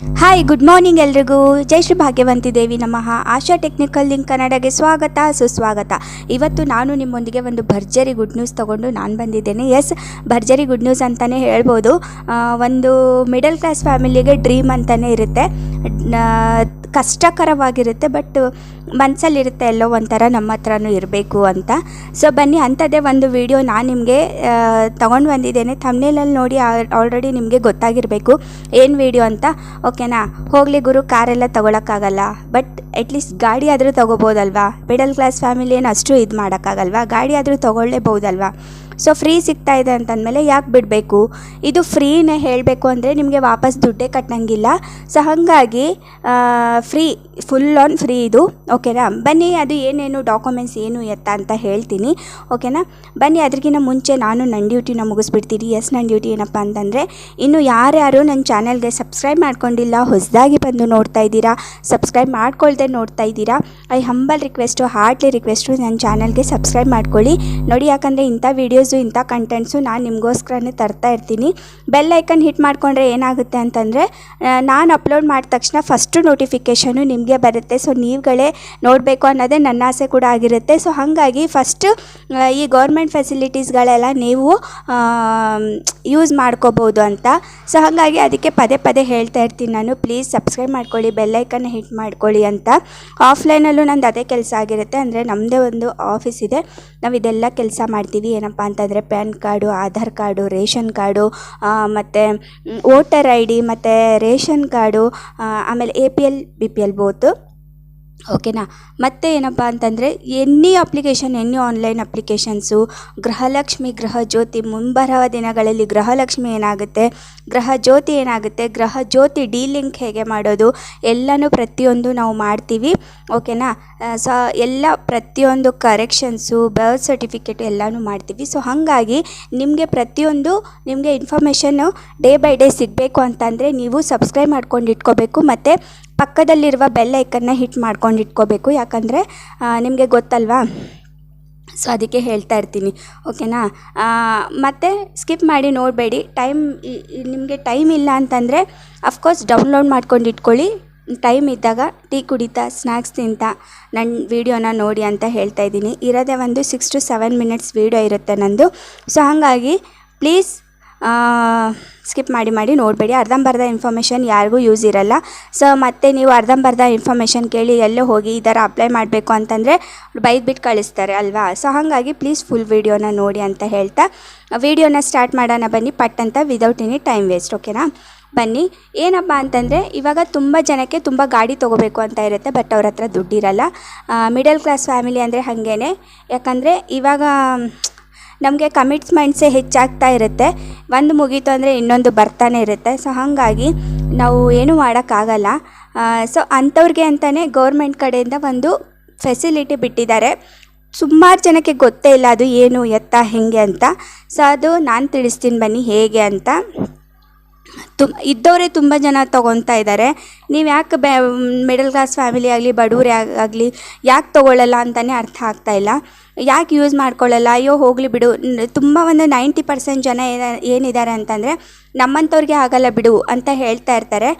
Hi good morning ಎಲ್ರಿಗೂ. ಜೈ ಶ್ರೀ ಭಾಗ್ಯವಂತಿ ದೇವಿ ನಮಃ. ಆಶಾ technical link ಕನ್ನಡಗೆ ಸ್ವಾಗತ, ಸುಸ್ವಾಗತ. ಇವತ್ತು ನಾನು ನಿಮ್ಮೊಂದಿಗೆ ಒಂದು ಭರ್ಜರಿ ಗುಡ್ ನ್ಯೂಸ್ ತೊಗೊಂಡು ನಾನು ಬಂದಿದ್ದೇನೆ. ಎಸ್ ಭರ್ಜರಿ ಗುಡ್ ನ್ಯೂಸ್ ಅಂತಲೇ ಹೇಳ್ಬೋದು. ಒಂದು ಮಿಡಲ್ ಕ್ಲಾಸ್ ಫ್ಯಾಮಿಲಿಗೆ ಡ್ರೀಮ್ ಅಂತಲೇ ಇರುತ್ತೆ. ಕಷ್ಟಕರವಾಗಿರುತ್ತೆ, ಬಟ್ ಮನಸ್ಸಲ್ಲಿರುತ್ತೆ ಎಲ್ಲೋ ಒಂಥರ ನಮ್ಮ ಹತ್ರನೂ ಇರಬೇಕು ಅಂತ. ಸೊ ಬನ್ನಿ, ಅಂಥದ್ದೇ ಒಂದು ವಿಡಿಯೋ ನಾನು ನಿಮಗೆ ತೊಗೊಂಡು ಬಂದಿದ್ದೇನೆ. ಥಮ್ನೇಲಲ್ಲಿ ನೋಡಿ ಆಲ್ರೆಡಿ ನಿಮಗೆ ಗೊತ್ತಾಗಿರಬೇಕು ಏನು ವಿಡಿಯೋ ಅಂತ. ಓಕೆನಾ ಹೋಗಲಿ ಗುರು, ಕಾರೆಲ್ಲ ತೊಗೊಳಕ್ಕಾಗಲ್ಲ. ಬಟ್ ಅಟ್ಲೀಸ್ಟ್ ಗಾಡಿ ಆದರೂ ತೊಗೋಬೋದಲ್ವಾ? ಮಿಡಲ್ ಕ್ಲಾಸ್ ಫ್ಯಾಮಿಲಿ ಏನು ಅಷ್ಟು ಇದು ಮಾಡೋಕ್ಕಾಗಲ್ವಾ? ಗಾಡಿ ಆದರೂ ತೊಗೊಳ್ಳೇಬೋದಲ್ವಾ? ಸೊ ಫ್ರೀ ಸಿಗ್ತಾ ಇದೆ ಅಂತಂದಮೇಲೆ ಯಾಕೆ ಬಿಡಬೇಕು? ಇದು ಫ್ರೀನೇ ಹೇಳಬೇಕು ಅಂದರೆ ನಿಮಗೆ ವಾಪಸ್ ದುಡ್ಡೇ ಕಟ್ಟಂಗಿಲ್ಲ ಸೊ ಹಾಗಾಗಿ ಫ್ರೀ ಫುಲ್ ಆನ್ ಫ್ರೀ ಇದು. ಓಕೆನಾ ಬನ್ನಿ, ಅದು ಏನೇನು ಡಾಕ್ಯುಮೆಂಟ್ಸ್ ಏನು ಎತ್ತ ಅಂತ ಹೇಳ್ತೀನಿ. ಓಕೆನಾ ಬನ್ನಿ ಅದಕ್ಕಿಂತ ಮುಂಚೆ ನಾನು ನನ್ನ ಡ್ಯೂಟಿನ ಮುಗಿಸ್ಬಿಡ್ತೀನಿ. ಎಸ್ ನನ್ನ ಡ್ಯೂಟಿ ಏನಪ್ಪ ಅಂತಂದರೆ, ಇನ್ನು ಯಾರ್ಯಾರು ನನ್ನ ಚಾನಲ್ಗೆ ಸಬ್ಸ್ಕ್ರೈಬ್ ಮಾಡ್ಕೊಂಡಿಲ್ಲ, ಹೊಸದಾಗಿ ಬಂದು ನೋಡ್ತಾ ಇದ್ದೀರಾ ಸಬ್ಸ್ಕ್ರೈಬ್ ಮಾಡ್ಕೊಳ್ದೆ ನೋಡ್ತಾ ಇದ್ದೀರಾ I humble request heartly request ನನ್ನ ಚಾನಲ್ಗೆ ಸಬ್ಸ್ಕ್ರೈಬ್ ಮಾಡ್ಕೊಳ್ಳಿ. ನೋಡಿ, ಯಾಕಂದರೆ ಇಂಥ ವೀಡಿಯೋಸು ಇಂಥ ಕಂಟೆಂಟ್ಸು ನಾನು ನಿಮಗೋಸ್ಕರನೇ ತರ್ತಾ ಇರ್ತೀನಿ. ಬೆಲ್ ಐಕನ್ ಹಿಟ್ ಮಾಡಿಕೊಂಡ್ರೆ ಏನಾಗುತ್ತೆ ಅಂತಂದರೆ ನಾನು ಅಪ್ಲೋಡ್ ಮಾಡಿದ ತಕ್ಷಣ ಫಸ್ಟು ನೋಟಿಫಿಕೇಷನು ನಿಮಗೆ ಬರುತ್ತೆ. ಸೊ ನೀವುಗಳೇ ನೋಡಬೇಕು ಅನ್ನೋದೇ ನನ್ನ ಆಸೆ ಕೂಡ ಆಗಿರುತ್ತೆ. ಸೊ ಹಾಗಾಗಿ ಫಸ್ಟು ಈ ಗೌರ್ಮೆಂಟ್ ಫೆಸಿಲಿಟೀಸ್ಗಳೆಲ್ಲ ನೀವು ಯೂಸ್ ಮಾಡ್ಕೋಬೋದು ಅಂತ. ಸೊ ಹಾಗಾಗಿ ಅದಕ್ಕೆ ಪದೇ ಪದೇ ಹೇಳ್ತಾ ಇರ್ತೀನಿ ನಾನು. ಪ್ಲೀಸ್ ಸಬ್ಸ್ಕ್ರೈಬ್ ಮಾಡ್ಕೊಳ್ಳಿ ಬೆಲ್ಲೈಕನ್ನ ಹಿಟ್ ಮಾಡ್ಕೊಳ್ಳಿ ಅಂತ. ಆಫ್ಲೈನಲ್ಲೂ ನಂದು ಅದೇ ಕೆಲಸ ಆಗಿರುತ್ತೆ. ಅಂದರೆ ನಮ್ಮದೇ ಒಂದು ಆಫೀಸ್ ಇದೆ. ನಾವು ಇದೆಲ್ಲ ಕೆಲಸ ಮಾಡ್ತೀವಿ. ಏನಪ್ಪ ಅಂತಂದರೆ PAN card, Aadhaar card, ration card ಮತ್ತು ವೋಟರ್ ಐ ಡಿ, ಮತ್ತು ರೇಷನ್ ಕಾರ್ಡು ಆಮೇಲೆ A P L, B P L both. ಓಕೆನಾ ಮತ್ತೆ ಏನಪ್ಪ ಅಂತಂದರೆ any application any online applications Gruhalakshmi, Gruha Jyothi ಮುಂಬರುವ ದಿನಗಳಲ್ಲಿ ಗೃಹಲಕ್ಷ್ಮಿ ಏನಾಗುತ್ತೆ? ಗೃಹ ಜ್ಯೋತಿ ಏನಾಗುತ್ತೆ? ಗೃಹ ಜ್ಯೋತಿ ಡಿ ಲಿಂಕ್ ಹೇಗೆ ಮಾಡೋದು? ಎಲ್ಲನೂ ಪ್ರತಿಯೊಂದು ನಾವು ಮಾಡ್ತೀವಿ. ಓಕೆನಾ ಸೊ, ಎಲ್ಲ ಪ್ರತಿಯೊಂದು ಕರೆಕ್ಷನ್ಸು ಬರ್ತ್ ಸರ್ಟಿಫಿಕೇಟ್ ಎಲ್ಲನೂ ಮಾಡ್ತೀವಿ. ಸೊ ಹಾಗಾಗಿ ನಿಮಗೆ ಪ್ರತಿಯೊಂದು ನಿಮಗೆ ಇನ್ಫಾರ್ಮೇಷನ್ನು ಡೇ ಬೈ ಡೇ ಸಿಗಬೇಕು ಅಂತಂದರೆ ನೀವು ಸಬ್ಸ್ಕ್ರೈಬ್ ಮಾಡ್ಕೊಂಡು ಇಟ್ಕೋಬೇಕು. ಮತ್ತು ಪಕ್ಕದಲ್ಲಿರುವ ಬೆಲ್ ಐಕನ್ನ ಹಿಟ್ ಮಾಡ್ಕೊಂಡು ಇಟ್ಕೋಬೇಕು. ಯಾಕಂದರೆ ನಿಮಗೆ ಗೊತ್ತಲ್ವಾ? ಸೊ ಅದಕ್ಕೆ ಹೇಳ್ತಾ ಇರ್ತೀನಿ. ಓಕೆನಾ ಮತ್ತು ಸ್ಕಿಪ್ ಮಾಡಿ ನೋಡಬೇಡಿ. ಟೈಮ್ ನಿಮಗೆ ಟೈಮ್ ಇಲ್ಲ ಅಂತಂದರೆ ಅಫ್ಕೋರ್ಸ್ ಡೌನ್ಲೋಡ್ ಮಾಡ್ಕೊಂಡು ಇಟ್ಕೊಳ್ಳಿ. ಟೈಮ್ ಇದ್ದಾಗ ಟೀ ಕುಡಿತಾ ಸ್ನ್ಯಾಕ್ಸ್ ತಿಂತಾ ನನ್ನ ವೀಡಿಯೋನ ನೋಡಿ ಅಂತ ಹೇಳ್ತಾ ಇದ್ದೀನಿ. ಇರೋದೇ ಒಂದು six to seven minutes video ಇರುತ್ತೆ ನಂದು. ಸೊ ಹಾಗಾಗಿ ಪ್ಲೀಸ್ ಸ್ಕಿಪ್ ಮಾಡಿ ಮಾಡಿ ನೋಡಬೇಡಿ. ಅರ್ಧಂಬರ್ಧ ಇನ್ಫಾರ್ಮೇಷನ್ ಯಾರಿಗೂ ಯೂಸ್ ಇರಲ್ಲ. ಸೊ ಮತ್ತೆ ನೀವು ಅರ್ಧಂಬರ್ಧ ಇನ್ಫಾರ್ಮೇಷನ್ ಕೇಳಿ ಎಲ್ಲೇ ಹೋಗಿ ಈ ಥರ ಅಪ್ಲೈ ಮಾಡಬೇಕು ಅಂತಂದರೆ ಬೈದ್ಬಿಟ್ಟು ಕಳಿಸ್ತಾರೆ ಅಲ್ವಾ? ಸೊ ಹಾಗಾಗಿ ಪ್ಲೀಸ್ ಫುಲ್ ವೀಡಿಯೋನ ನೋಡಿ ಅಂತ ಹೇಳ್ತಾ ವೀಡಿಯೋನ ಸ್ಟಾರ್ಟ್ ಮಾಡೋಣ ಬನ್ನಿ. ಪಟ್ ಅಂತ ವಿದೌಟ್ ಎನಿ ಟೈಮ್ ವೇಸ್ಟ್ ಓಕೆನಾ ಬನ್ನಿ. ಏನಪ್ಪ ಅಂತಂದರೆ, ಇವಾಗ ತುಂಬ ಜನಕ್ಕೆ ತುಂಬ ಗಾಡಿ ತೊಗೋಬೇಕು ಅಂತ ಇರುತ್ತೆ ಬಟ್ ಅವ್ರ ಹತ್ರ ದುಡ್ಡಿರಲ್ಲ. ಮಿಡಲ್ ಕ್ಲಾಸ್ ಫ್ಯಾಮಿಲಿ ಅಂದರೆ ಹಾಗೇ ಯಾಕಂದರೆ ಇವಾಗ ನಮಗೆ ಕಮಿಟ್ಸ್ಮೆಂಟ್ಸೇ ಹೆಚ್ಚಾಗ್ತಾ ಇರುತ್ತೆ. ಒಂದು ಮುಗೀತು ಅಂದರೆ ಇನ್ನೊಂದು ಬರ್ತಾನೆ ಇರುತ್ತೆ. ಸೊ ಹಾಗಾಗಿ ನಾವು ಏನೂ ಮಾಡೋಕ್ಕಾಗಲ್ಲ. ಸೊ ಅಂಥವ್ರಿಗೆ ಅಂತಲೇ ಗೌರ್ಮೆಂಟ್ ಕಡೆಯಿಂದ ಒಂದು ಫೆಸಿಲಿಟಿ ಬಿಟ್ಟಿದ್ದಾರೆ. ಸುಮಾರು ಜನಕ್ಕೆ ಗೊತ್ತೇ ಇಲ್ಲ ಅದು ಏನು, ಎತ್ತ, ಹೇಗೆ ಅಂತ. ಸೊ ಅದು ನಾನು ತಿಳಿಸ್ತೀನಿ ಬನ್ನಿ ಹೇಗೆ ಅಂತ. ತುಮ್, ಇದ್ದವರೇ ತುಂಬ ಜನ ತೊಗೊತಾ ಇದ್ದಾರೆ. ನೀವು ಯಾಕೆ ಬ್ಯಾ ಮಿಡಲ್ ಕ್ಲಾಸ್ ಫ್ಯಾಮಿಲಿ ಆಗಲಿ, ಬಡವರೇ ಆಗಲಿ ಯಾಕೆ ತೊಗೊಳ್ಳಲ್ಲ ಅಂತಲೇ ಅರ್ಥ ಆಗ್ತಾ ಇಲ್ಲ. ಯಾಕೆ ಯೂಸ್ ಮಾಡ್ಕೊಳ್ಳಲ್ಲ? ಅಯ್ಯೋ, ಹೋಗಲಿ ಬಿಡು. ತುಂಬ ಒಂದು ನೈಂಟಿ ಪರ್ಸೆಂಟ್ ಜನ ಏನ, ಏನಿದ್ದಾರೆ ಅಂತಂದರೆ, ನಮ್ಮಂಥವ್ರಿಗೆ ಆಗಲ್ಲ ಬಿಡು ಅಂತ ಹೇಳ್ತಾ ಇರ್ತಾರೆ.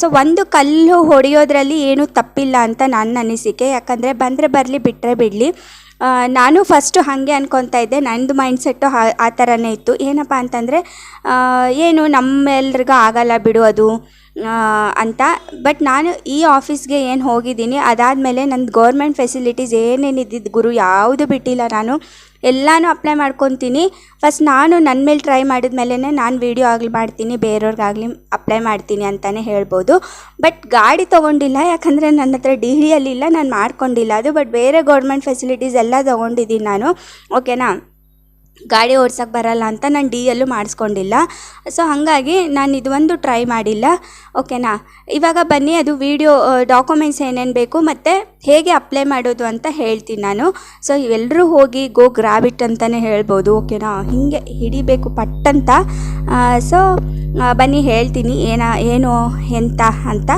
ಸೊ ಒಂದು ಕಲ್ಲು ಹೊಡೆಯೋದ್ರಲ್ಲಿ ಏನೂ ತಪ್ಪಿಲ್ಲ ಅಂತ ನನ್ನ ಅನಿಸಿಕೆ. ಯಾಕಂದರೆ ಬಂದರೆ ಬರಲಿ ಬಿಟ್ಟರೆ ಬಿಡಲಿ. ನಾನು ಫಸ್ಟು ಹಾಗೆ ಅನ್ಕೊತಾ ಇದ್ದೆ. ನಂದು ಮೈಂಡ್ಸೆಟ್ಟು ಆ ಥರನೇ ಇತ್ತು. ಏನಪ್ಪ ಅಂತಂದರೆ ಏನು ನಮ್ಮೆಲ್ರಿಗೂ ಆಗಲ್ಲ ಬಿಡು ಅದು. ಅಂತ. ಬಟ್ ನಾನು ಈ ಆಫೀಸ್ಗೆ ಏನು ಹೋಗಿದ್ದೀನಿ, ಅದಾದಮೇಲೆ ನಂದು ಗೌರ್ಮೆಂಟ್ ಫೆಸಿಲಿಟೀಸ್ ಏನೇನಿದ್ದಿದ್ದು ಗುರು ಯಾವುದು ಬಿಟ್ಟಿಲ್ಲ ನಾನು. ಎಲ್ಲನೂ ಅಪ್ಲೈ ಮಾಡ್ಕೊತೀನಿ. ಫಸ್ಟ್ ನಾನು ನನ್ನ ಮೇಲೆ ಟ್ರೈ ಮಾಡಿದ ಮೇಲೇ ನಾನು ವೀಡಿಯೋ ಆಗಲಿ ಮಾಡ್ತೀನಿ ಬೇರೆಯವ್ರಿಗಾಗಲಿ ಅಪ್ಲೈ ಮಾಡ್ತೀನಿ ಅಂತಲೇ ಹೇಳ್ಬೋದು. ಬಟ್ ಗಾಡಿ ತೊಗೊಂಡಿಲ್ಲ, ಯಾಕಂದರೆ ನನ್ನ ಹತ್ರ ಡಿ ಇಲ್ಲ, ನಾನು ಮಾಡ್ಕೊಂಡಿಲ್ಲ ಅದು. ಬಟ್ ಬೇರೆ ಗೌರ್ಮೆಂಟ್ ಫೆಸಿಲಿಟೀಸ್ ಎಲ್ಲ ತೊಗೊಂಡಿದ್ದೀನಿ ನಾನು. ಓಕೆನಾ ಗಾಡಿ ಓಡ್ಸೋಕ್ಕೆ ಬರಲ್ಲ ಅಂತ ನಾನು ಡಿ ಎಲ್ಲೂ ಮಾಡಿಸ್ಕೊಂಡಿಲ್ಲ. ಸೊ ಹಾಗಾಗಿ ನಾನು ಇದು ಒಂದು ಟ್ರೈ ಮಾಡಿಲ್ಲ. ಓಕೆನಾ ಇವಾಗ ಬನ್ನಿ, ಅದು ವಿಡಿಯೋ ಡಾಕ್ಯುಮೆಂಟ್ಸ್ ಏನೇನು ಬೇಕು, ಮತ್ತು ಹೇಗೆ ಅಪ್ಲೈ ಮಾಡೋದು ಅಂತ ಹೇಳ್ತೀನಿ ನಾನು. ಸೊ ಎಲ್ಲರೂ ಹೋಗಿ ಗೋ ಗ್ರಾಬಿಟ್ ಅಂತಲೇ ಹೇಳ್ಬೋದು ಓಕೆನಾ ಹೀಗೆ ಹಿಡಿಬೇಕು ಪಟ್ಟಂತ. ಸೊ ಬನ್ನಿ ಹೇಳ್ತೀನಿ, ಏನ, ಏನು, ಎಂತ ಅಂತ.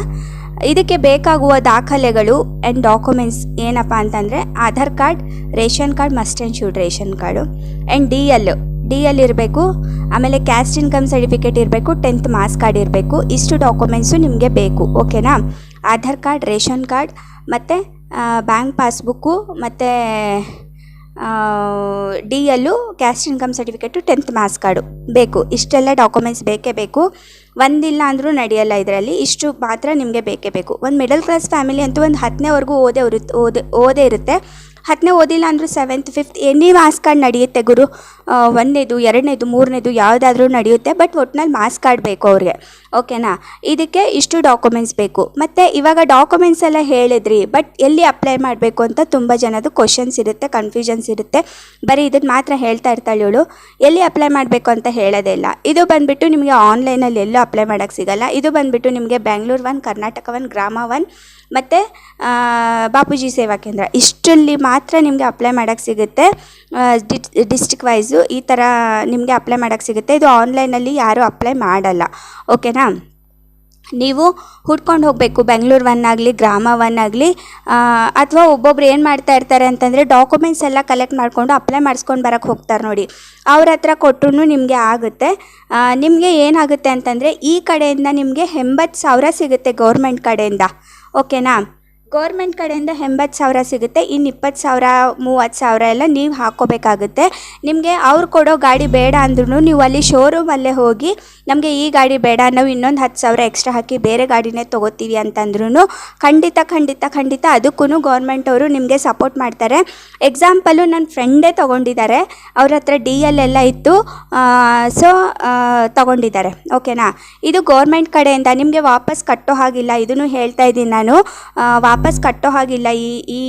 ಇದಕ್ಕೆ ಬೇಕಾಗುವ ದಾಖಲೆಗಳು ಆ್ಯಂಡ್ ಡಾಕ್ಯುಮೆಂಟ್ಸ್ ಏನಪ್ಪ ಅಂತಂದರೆ Aadhaar card, ration card must and should ration card and D L D L ಇರಬೇಕು, ಆಮೇಲೆ ಕ್ಯಾಸ್ಟ್ ಇನ್ಕಮ್ ಸರ್ಟಿಫಿಕೇಟ್ ಇರಬೇಕು ಟೆಂತ್ ಮಾರ್ಕ್ಸ್ ಕಾರ್ಡ್ ಇರಬೇಕು, ಇಷ್ಟು ಡಾಕ್ಯುಮೆಂಟ್ಸು ನಿಮಗೆ ಬೇಕು ಓಕೆನಾ ಆಧಾರ್ ಕಾರ್ಡ್, ರೇಷನ್ ಕಾರ್ಡ್, ಮತ್ತು ಬ್ಯಾಂಕ್ ಪಾಸ್ಬುಕ್ಕು ಮತ್ತು D L caste income certificate tenth marks card ಬೇಕು. ಇಷ್ಟೆಲ್ಲ ಡಾಕ್ಯುಮೆಂಟ್ಸ್ ಬೇಕೇ ಬೇಕು. ಒಂದಿಲ್ಲ ಅಂದರೂ ನಡೆಯಲ್ಲ ಇದರಲ್ಲಿ. ಇಷ್ಟು ಮಾತ್ರ ನಿಮಗೆ ಬೇಕೇ ಬೇಕು. ಒಂದು ಮಿಡಲ್ ಕ್ಲಾಸ್ ಫ್ಯಾಮಿಲಿ ಅಂತೂ ಒಂದು ಹತ್ತನೇವರೆಗೂ ಓದೇ ಇರುತ್ತೆ ಓದೇ ಓದೇ ಇರುತ್ತೆ. ಹತ್ತನೇ ಓದಿಲ್ಲ ಅಂದರೂ seventh fifth any marks card ನಡೆಯುತ್ತೆ ಗುರು. ಒಂದನೇದು, ಎರಡನೇದು, ಮೂರನೇದು ಯಾವುದಾದ್ರೂ ನಡೆಯುತ್ತೆ ಬಟ್ ಒಟ್ನಲ್ಲಿ ಮಾಸ್ ಕಾರ್ಡ್ ಬೇಕು ಅವ್ರಿಗೆ. ಓಕೆನಾ ಇದಕ್ಕೆ ಇಷ್ಟು ಡಾಕ್ಯುಮೆಂಟ್ಸ್ ಬೇಕು. ಮತ್ತು ಇವಾಗ ಡಾಕ್ಯುಮೆಂಟ್ಸ್ ಎಲ್ಲ ಹೇಳಿದ್ರಿ ಬಟ್ ಎಲ್ಲಿ ಅಪ್ಲೈ ಮಾಡಬೇಕು ಅಂತ ತುಂಬ ಜನದ ಕ್ವಶನ್ಸ್ ಇರುತ್ತೆ ಕನ್ಫ್ಯೂಷನ್ಸ್ ಇರುತ್ತೆ. ಬರೀ ಇದನ್ನು ಮಾತ್ರ ಹೇಳ್ತಾ ಇರ್ತಾಳೆ ಇವಳು. ಎಲ್ಲಿ ಅಪ್ಲೈ ಮಾಡಬೇಕು ಅಂತ ಹೇಳೋದೇ ಇಲ್ಲ. ಇದು ಬಂದುಬಿಟ್ಟು ನಿಮಗೆ ಆನ್ಲೈನಲ್ಲಿ ಎಲ್ಲೂ ಅಪ್ಲೈ ಮಾಡೋಕ್ಕೆ ಸಿಗಲ್ಲ. ಇದು ಬಂದುಬಿಟ್ಟು ನಿಮಗೆ Bengaluru one Karnataka one Grama one ಮತ್ತು ಬಾಪೂಜಿ ಸೇವಾ ಕೇಂದ್ರ ಇಷ್ಟರಲ್ಲಿ ಮಾತ್ರ ನಿಮಗೆ ಅಪ್ಲೈ ಮಾಡೋಕ್ಕೆ ಸಿಗುತ್ತೆ. ಡಿಸ್ಟಿಕ್ ವೈಸು ಈ ಥರ ನಿಮಗೆ ಅಪ್ಲೈ ಮಾಡೋಕ್ಕೆ ಸಿಗುತ್ತೆ. ಇದು ಆನ್ಲೈನಲ್ಲಿ ಯಾರೂ ಅಪ್ಲೈ ಮಾಡಲ್ಲ. ಓಕೆನಾ ನೀವು ಹುಡ್ಕೊಂಡು ಹೋಗಬೇಕು. ಬೆಂಗಳೂರು ಒನ್ ಆಗಲಿ ಗ್ರಾಮ ಅಥವಾ ಒಬ್ಬೊಬ್ರು ಏನು ಮಾಡ್ತಾ ಇರ್ತಾರೆ ಅಂತಂದರೆ ಡಾಕ್ಯುಮೆಂಟ್ಸ್ ಎಲ್ಲ ಕಲೆಕ್ಟ್ ಮಾಡಿಕೊಂಡು ಅಪ್ಲೈ ಮಾಡಿಸ್ಕೊಂಡು ಬರೋಕ್ಕೆ ಹೋಗ್ತಾರೆ ನೋಡಿ. ಅವ್ರ ಹತ್ರ ಕೊಟ್ಟರು ನಿಮಗೆ ಆಗುತ್ತೆ. ನಿಮಗೆ ಏನಾಗುತ್ತೆ ಅಂತಂದರೆ ಈ ಕಡೆಯಿಂದ ನಿಮಗೆ ಎಂಬತ್ತು ಸಾವಿರ ಸಿಗುತ್ತೆ ಗೌರ್ಮೆಂಟ್ ಕಡೆಯಿಂದ. ಓಕೆನಾ? ಗೌರ್ಮೆಂಟ್ ಕಡೆಯಿಂದ ಎಂಬತ್ತು ಸಾವಿರ ಸಿಗುತ್ತೆ ಇನ್ನು ಇಪ್ಪತ್ತು ಸಾವಿರ ಮೂವತ್ತು ಸಾವಿರ ಎಲ್ಲ ನೀವು ಹಾಕೋಬೇಕಾಗುತ್ತೆ ನಿಮಗೆ ಅವ್ರು ಕೊಡೋ ಗಾಡಿ ಬೇಡ ಅಂದ್ರೂ ನೀವು ಅಲ್ಲಿ ಶೋರೂಮಲ್ಲೇ ಹೋಗಿ ನಮಗೆ ಈ ಗಾಡಿ ಬೇಡ ನಾವು ಇನ್ನೊಂದು ಹತ್ತು ಸಾವಿರ ಎಕ್ಸ್ಟ್ರಾ ಹಾಕಿ ಬೇರೆ ಗಾಡಿನೇ ತೊಗೋತೀವಿ ಅಂತಂದ್ರೂ ಖಂಡಿತ ಖಂಡಿತ ಖಂಡಿತ ಅದಕ್ಕೂ ಗೌರ್ಮೆಂಟ್ ಅವರು ನಿಮಗೆ ಸಪೋರ್ಟ್ ಮಾಡ್ತಾರೆ. ಎಕ್ಸಾಂಪಲು ನನ್ನ ಫ್ರೆಂಡೇ ತೊಗೊಂಡಿದ್ದಾರೆ ಅವ್ರ ಹತ್ರ ಡಿ ಎಲ್ ಎಲ್ಲ ಇತ್ತು ಸೊ ತೊಗೊಂಡಿದ್ದಾರೆ ಓಕೆನಾ ಇದು ಗೌರ್ಮೆಂಟ್ ಕಡೆಯಿಂದ ನಿಮಗೆ ವಾಪಸ್ ಕಟ್ಟೋ ಹಾಗಿಲ್ಲ ಇದನ್ನು ಹೇಳ್ತಾ ಇದ್ದೀನಿ ನಾನು. ಆ, ವಾಪಸ್ ಕಟ್ಟೋ ಹಾಗಿಲ್ಲ. ಈ ಈ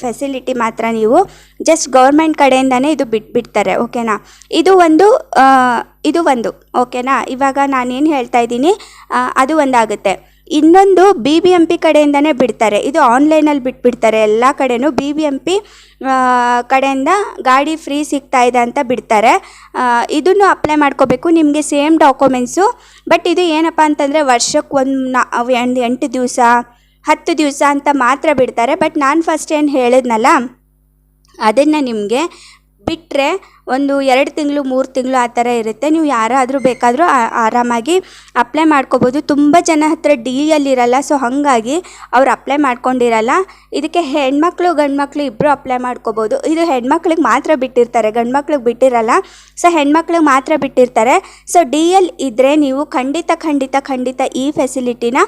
ಫೆಸಿಲಿಟಿ ಮಾತ್ರ ನೀವು ಜಸ್ಟ್ ಗೌರ್ಮೆಂಟ್ ಕಡೆಯಿಂದನೇ ಇದು ಬಿಟ್ಬಿಡ್ತಾರೆ ಓಕೆನಾ ಇದು ಒಂದು ಇದು ಒಂದು ಓಕೆನಾ ಇವಾಗ ನಾನೇನು ಹೇಳ್ತಾ ಇದ್ದೀನಿ ಅದು ಒಂದಾಗುತ್ತೆ. ಇನ್ನೊಂದು ಬಿ ಬಿ ಎಂ ಪಿ ಕಡೆಯಿಂದನೇ ಬಿಡ್ತಾರೆ. ಇದು ಆನ್ಲೈನಲ್ಲಿ ಬಿಟ್ಬಿಡ್ತಾರೆ ಎಲ್ಲ ಕಡೆಯೂ ಬಿ ಬಿ ಎಂ ಪಿ ಕಡೆಯಿಂದ ಗಾಡಿ ಫ್ರೀ ಸಿಗ್ತಾ ಇದೆ ಅಂತ ಬಿಡ್ತಾರೆ. ಇದನ್ನು ಅಪ್ಲೈ ಮಾಡ್ಕೋಬೇಕು. ನಿಮಗೆ ಸೇಮ್ ಡಾಕ್ಯುಮೆಂಟ್ಸು ಬಟ್ ಇದು ಏನಪ್ಪ ಅಂತಂದರೆ ವರ್ಷಕ್ಕೆ ಒಂದು ನಾ ಎಂಟು ದಿವಸ ಹತ್ತು ದಿವಸ ಅಂತ ಮಾತ್ರ ಬಿಡ್ತಾರೆ. ಬಟ್ ನಾನು ಫಸ್ಟ್ ಏನು ಹೇಳಿದ್ನಲ್ಲ ಅದನ್ನು ನಿಮಗೆ ಬಿಟ್ಟರೆ ಒಂದು ಎರಡು ತಿಂಗಳು, ಮೂರು ತಿಂಗಳು ಆ ಥರ ಇರುತ್ತೆ. ನೀವು ಯಾರಾದರೂ ಬೇಕಾದರೂ ಆರಾಮಾಗಿ ಅಪ್ಲೈ ಮಾಡ್ಕೋಬೋದು. ತುಂಬ ಜನ ಹತ್ರ ಡಿ ಇರಲ್ಲ ಸೊ ಹಾಗಾಗಿ ಅವ್ರು ಅಪ್ಲೈ ಮಾಡ್ಕೊಂಡಿರಲ್ಲ. ಇದಕ್ಕೆ ಹೆಣ್ಮಕ್ಳು, ಗಂಡ್ಮಕ್ಳು ಇಬ್ಬರು ಅಪ್ಲೈ ಮಾಡ್ಕೋಬೋದು. ಇದು ಹೆಣ್ಮಕ್ಳಿಗೆ ಮಾತ್ರ ಬಿಟ್ಟಿರ್ತಾರೆ, ಗಂಡ್ಮಕ್ಳಿಗೆ ಬಿಟ್ಟಿರಲ್ಲ. ಸೊ ಹೆಣ್ಮಕ್ಳಿಗೆ ಮಾತ್ರ ಬಿಟ್ಟಿರ್ತಾರೆ. ಸೊ ಡಿ ಎಲ್ ಇದ್ದರೆ ನೀವು ಖಂಡಿತ ಖಂಡಿತ ಖಂಡಿತ ಈ ಫೆಸಿಲಿಟಿನ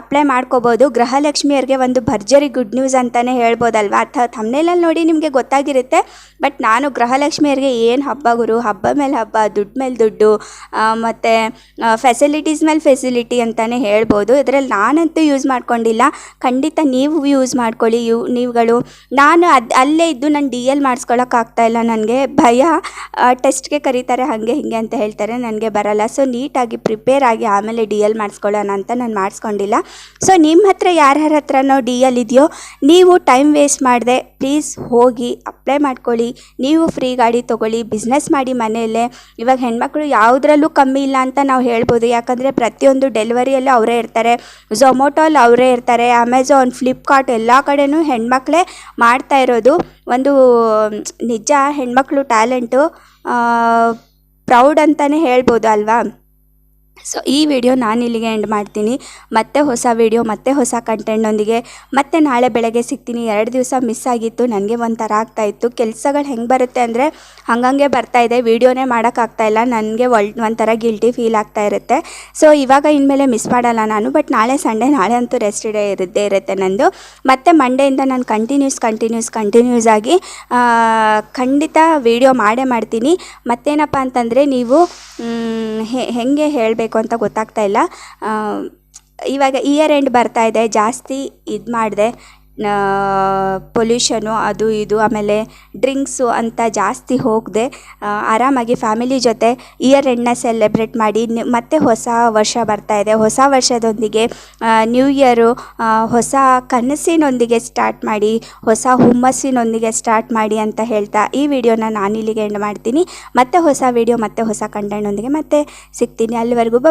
ಅಪ್ಲೈ ಮಾಡ್ಕೋಬೋದು. ಗೃಹಲಕ್ಷ್ಮಿಯರಿಗೆ ಒಂದು ಭರ್ಜರಿ ಗುಡ್ ನ್ಯೂಸ್ ಅಂತಲೇ ಹೇಳ್ಬೋದಲ್ವಾ? ಅಥವಾ ಥಮ್ನೇಲಲ್ಲಿ ನೋಡಿ ನಿಮಗೆ ಗೊತ್ತಾಗಿರುತ್ತೆ. ಬಟ್ ನಾನು ಗೃಹಲಕ್ಷ್ಮಿಯರಿಗೆ ಏನು ಹಬ್ಬ ಗುರು? ಹಬ್ಬ ಮೇಲೆ ಹಬ್ಬ, ದುಡ್ಡು ಮೇಲೆ ದುಡ್ಡು ಮತ್ತು ಫೆಸಿಲಿಟೀಸ್ ಮೇಲೆ ಫೆಸಿಲಿಟಿ ಅಂತಲೇ ಹೇಳ್ಬೋದು. ಇದರಲ್ಲಿ ನಾನಂತೂ ಯೂಸ್ ಮಾಡ್ಕೊಂಡಿಲ್ಲ. ಖಂಡಿತ ನೀವು ಯೂಸ್ ಮಾಡ್ಕೊಳ್ಳಿ. ಯು, ನೀವುಗಳು, ನಾನು ಅದು, ಅಲ್ಲೇ ಇದ್ದು ನಾನು ಡಿ ಎಲ್ ಇಲ್ಲ ನನಗೆ. ಭಯ ಟೆಸ್ಟ್ಗೆ ಕರೀತಾರೆ, ಹಾಗೆ ಹೀಗೆ ಅಂತ ಹೇಳ್ತಾರೆ, ನನಗೆ ಬರಲ್ಲ. ಸೊ ನೀಟಾಗಿ ಪ್ರಿಪೇರ್ ಆಗಿ ಆಮೇಲೆ ಡಿ ಎಲ್ ಮಾಡಿಸ್ಕೊಳ್ಳೋಣ ಅಂತ ನಾನು ಮಾಡಿಸ್ಕೊಂಡಿಲ್ಲ. ಸೊ ನಿಮ್ಮ ಹತ್ರ ಯಾರ್ಯಾರ ಹತ್ರನೋ ಡಿ ಎಲ್ ಇದೆಯೋ, ನೀವು ಟೈಮ್ ವೇಸ್ಟ್ ಮಾಡಿದೆ ಪ್ಲೀಸ್ ಹೋಗಿ ಅಪ್ಲೈ ಮಾಡ್ಕೊಳ್ಳಿ. ನೀವು ಫ್ರೀ ಗಾಡಿ ತೊಗೊಳ್ಳಿ. ಬಿಸ್ನೆಸ್ ಮಾಡಿ ಮನೆಯಲ್ಲೇ. ಇವಾಗ ಹೆಣ್ಮಕ್ಳು ಯಾವುದ್ರಲ್ಲೂ ಕಮ್ಮಿ ಇಲ್ಲ ಅಂತ ನಾವು ಹೇಳ್ಬೋದು. ಯಾಕಂದರೆ ಪ್ರತಿಯೊಂದು ಡೆಲಿವರಿಯಲ್ಲೂ ಅವರೇ ಇರ್ತಾರೆ. ಝೊಮೊಟೋಲ್ಲಿ ಅವರೇ ಇರ್ತಾರೆ. ಅಮೆಝಾನ್ ಫ್ಲಿಪ್ಕಾರ್ಟ್ ಎಲ್ಲ ಕಡೆಯೂ ಹೆಣ್ಮಕ್ಳೇ ಮಾಡ್ತಾ ಇರೋದು. ಒಂದು ನಿಜ ಹೆಣ್ಮಕ್ಳು ಟ್ಯಾಲೆಂಟು ಪ್ರೌಡ್ ಅಂತಲೇ ಹೇಳ್ಬೋದು ಅಲ್ವಾ? ಸೊ ಈ ವಿಡಿಯೋ ನಾನು ಇಲ್ಲಿಗೆ ಎಂಡ್ ಮಾಡ್ತೀನಿ. ಮತ್ತೆ ಹೊಸ ವಿಡಿಯೋ ಮತ್ತೆ ಹೊಸ ಕಂಟೆಂಟ್ನೊಂದಿಗೆ ಮತ್ತೆ ನಾಳೆ ಬೆಳಗ್ಗೆ ಸಿಗ್ತೀನಿ. ಎರಡು ದಿವಸ ಮಿಸ್ ಆಗಿತ್ತು. ನನಗೆ ಒಂಥರ ಆಗ್ತಾ ಇತ್ತು. ಕೆಲಸಗಳು ಹೆಂಗೆ ಬರುತ್ತೆ ಅಂದರೆ ಹಂಗಂಗೆ ಬರ್ತಾ ಇದೆ. ವಿಡಿಯೋನೇ ಮಾಡೋಕ್ಕಾಗ್ತಾ ಇಲ್ಲ. ನನಗೆ ಒಳ್, ಒಂಥರ ಗಿಲ್ಟಿ ಫೀಲ್ ಆಗ್ತಾ ಇರುತ್ತೆ. ಸೊ ಇವಾಗ ಇನ್ಮೇಲೆ ಮಿಸ್ ಮಾಡಲ್ಲ ನಾನು ಬಟ್ ನಾಳೆ ಸಂಡೇ, ನಾಳೆ ಅಂತೂ ರೆಸ್ಟ್ ಡೇ ಇರುತ್ತೆ ಇರುತ್ತೆ ನಂದು. ಮತ್ತು ಮಂಡೆಯಿಂದ ನಾನು ಕಂಟಿನ್ಯೂಸ್ ಕಂಟಿನ್ಯೂಸ್ ಕಂಟಿನ್ಯೂಸ್ ಆಗಿ ಖಂಡಿತ ವಿಡಿಯೋ ಮಾಡೇ ಮಾಡ್ತೀನಿ. ಮತ್ತೇನಪ್ಪ ಅಂತಂದರೆ ನೀವು ಹೆಂಗೆ ಹೇಳಬೇಕು ಅಂತ ಗೊತ್ತಾಗ್ತಾ ಇಲ್ಲ. ಇವಾಗ ಇಯರ್ ಎಂಡ್ ಬರ್ತಾ ಇದೆ ಜಾಸ್ತಿ ಇದು ಮಾಡಿದೆ. ಪೊಲ್ಯೂಷನು ಅದು ಇದು, ಆಮೇಲೆ ಡ್ರಿಂಕ್ಸು ಅಂತ ಜಾಸ್ತಿ ಹೋಗದೆ ಆರಾಮಾಗಿ ಫ್ಯಾಮಿಲಿ ಜೊತೆ ಇಯರ್ ಎಂಡ್ನ ಸೆಲೆಬ್ರೇಟ್ ಮಾಡಿ ಮತ್ತೆ ಹೊಸ ವರ್ಷ ಬರ್ತಾ ಇದೆ. ಹೊಸ ವರ್ಷದೊಂದಿಗೆ ನ್ಯೂ ಇಯರು ಹೊಸ ಕನಸಿನೊಂದಿಗೆ ಸ್ಟಾರ್ಟ್ ಮಾಡಿ, ಹೊಸ ಹುಮ್ಮಸ್ಸಿನೊಂದಿಗೆ ಸ್ಟಾರ್ಟ್ ಮಾಡಿ ಅಂತ ಹೇಳ್ತಾ ಈ ವಿಡಿಯೋನ ನಾನು ಇಲ್ಲಿಗೆ ಎಂಡ್ ಮಾಡ್ತೀನಿ. ಮತ್ತೆ ಹೊಸ ವಿಡಿಯೋ ಮತ್ತೆ ಹೊಸ ಕಂಟೆಂಟ್ನೊಂದಿಗೆ ಮತ್ತೆ ಸಿಗ್ತೀನಿ. ಅಲ್ಲಿವರೆಗೂ ಬ